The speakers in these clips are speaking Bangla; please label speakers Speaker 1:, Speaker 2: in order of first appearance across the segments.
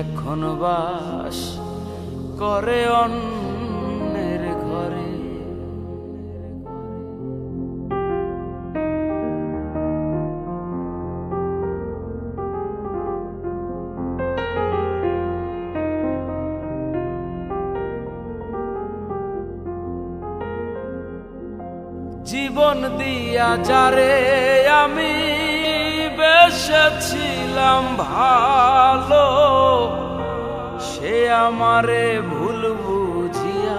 Speaker 1: এখন বাস করে অন্যের ঘরে। জীবন দিয়া যারে আমি বেসেছিলাম সে আমারে ভুল বুঝিয়া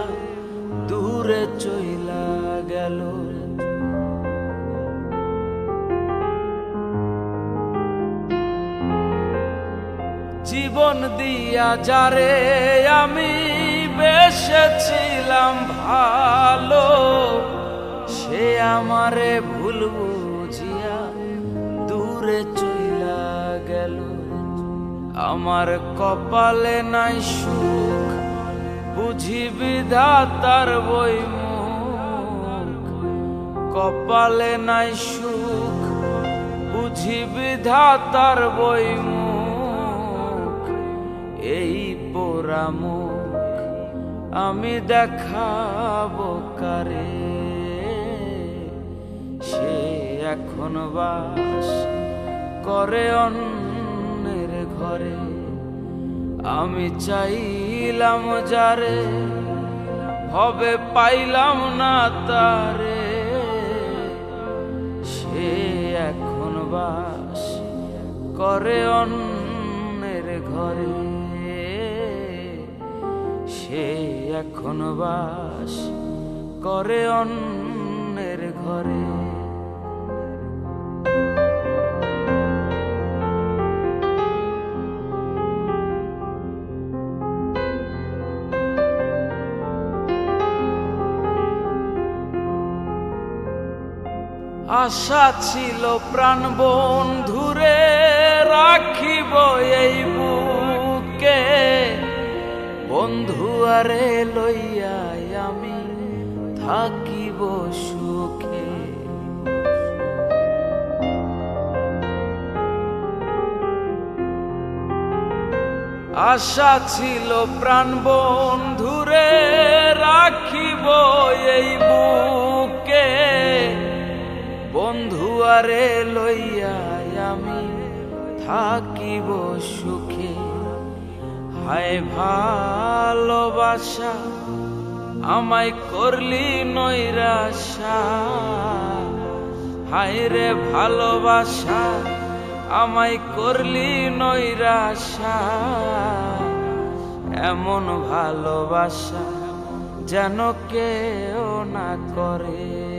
Speaker 1: দূরে চইলা গেল। জীবন দিয়া যারে আমি বেসেছিলাম ভালো আমার কপালে নাই সুখ, বুঝি বিধাতার বই কপালে নাই সুখ, বুঝি বিধাতার বই এই পোড়া মুখ আমি দেখাবো কারে? সে এখন বাস করে অন্যের ঘরে। আমি চাইলাম যারে, হবে পাইলাম না তারে। সে এখন বাস করে অন্যের ঘরে। সে এখন বাস করে অন্যের ঘরে। আশা ছিল প্রাণ বন্ধুরে রাখিব এই বুকে। বন্ধু আরে লইয়াই আমি থাকিব সুখে। আশা ছিল প্রাণ বন্ধুরে রাখিব এই বুকে। বন্ধু আরে লইয়াই আমি থাকিব সুখে। হায় ভালোবাসা আমায় করলি নৈরাশা। হায় রে ভালোবাসা আমায় করলি নৈরাশা। এমন ভালোবাসা যেন কেউ না করে।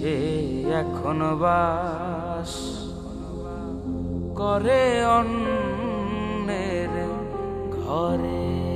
Speaker 1: সে এখন বাস করে অন্যের ঘরে।